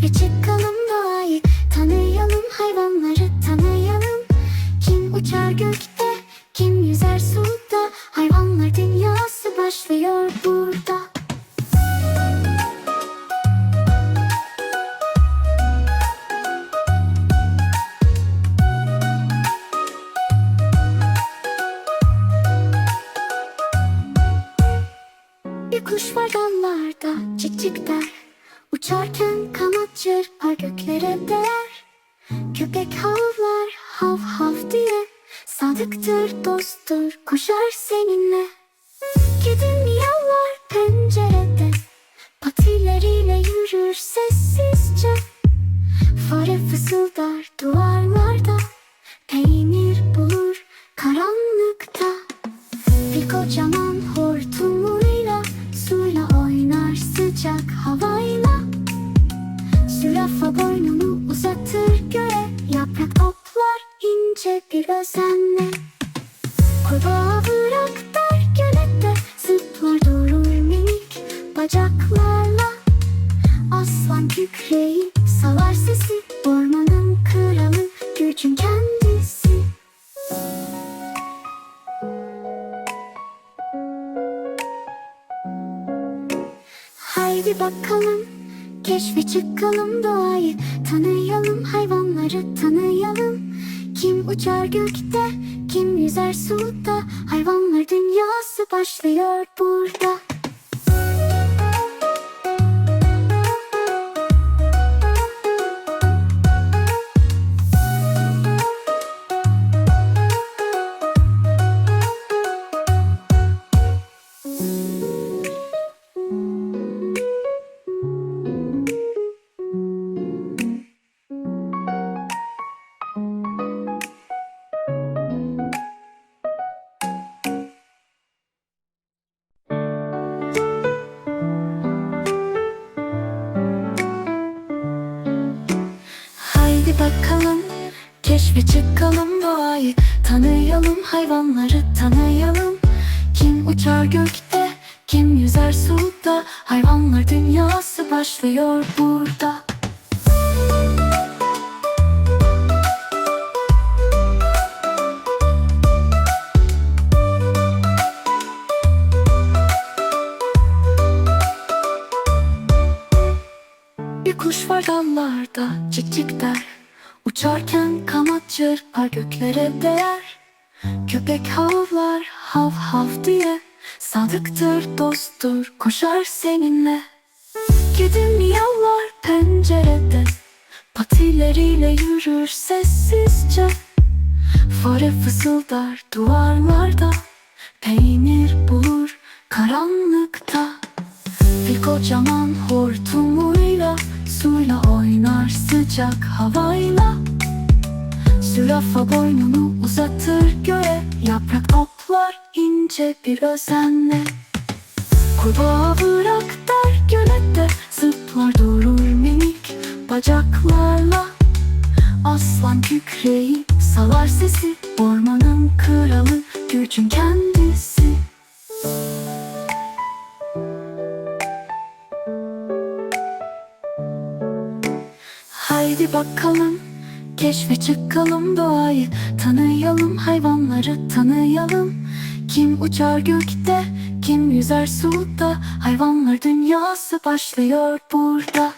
Keşfe çıkalım doğayı Tanıyalım hayvanları tanıyalım. Kim uçar gökte Kim yüzer suda Hayvanlar dünyası başlıyor burada. Bir kuş var dallarda, cicikler Uçarken kanat çırpar göklere değer. Köpek havlar hav hav diye. Sadıktır dosttur koşar seninle. Kedi miyavlar pencerede. Patileriyle yürür sessizce. Fare fısıldar duvarlarda. Peynir bulur karanlıkta. Bir kocaman Zürafa boynunu uzatır göğe Yaprak toplar ince bir özenle. Kurbağa bırak der gölette Zıplar durur minik bacaklarla. Aslan kükreyip salar sesi Ormanın kralı gücün kendisi. Haydi bakalım keşfe çıkalım doğayı. Tanıyalım hayvanları tanıyalım. Kim uçar gökte kim yüzer suda Hayvanlar dünyası başlıyor burada keşfe çıkalım doğayı Tanıyalım hayvanları tanıyalım. Kim uçar gökte kim yüzer suda. Hayvanlar dünyası başlıyor burada. Bir kuş var dallarda cik cik der Uçarken kanat çırpar göklere değer. Köpek havlar hav hav diye Sadıktır dosttur koşar seninle. Kedi miyavlar pencerede Patileriyle yürür sessizce. Fare fısıldar duvarlarda Peynir bulur karanlıkta. Bir kocaman hortumuyla Suyla oynar sıcak havayla. Zürafa boynunu uzatır göğe. Yaprak toplar ince bir özenle. Kurbağa bırak der gölette Zıplar durur minik bacaklarla. Aslan kükreyip salar sesi. Ormanın kralı gücün kendisi Haydi bakalım keşfe çıkalım doğayı. Tanıyalım hayvanları tanıyalım. Kim uçar gökte kim yüzer suda? Hayvanlar dünyası başlıyor burada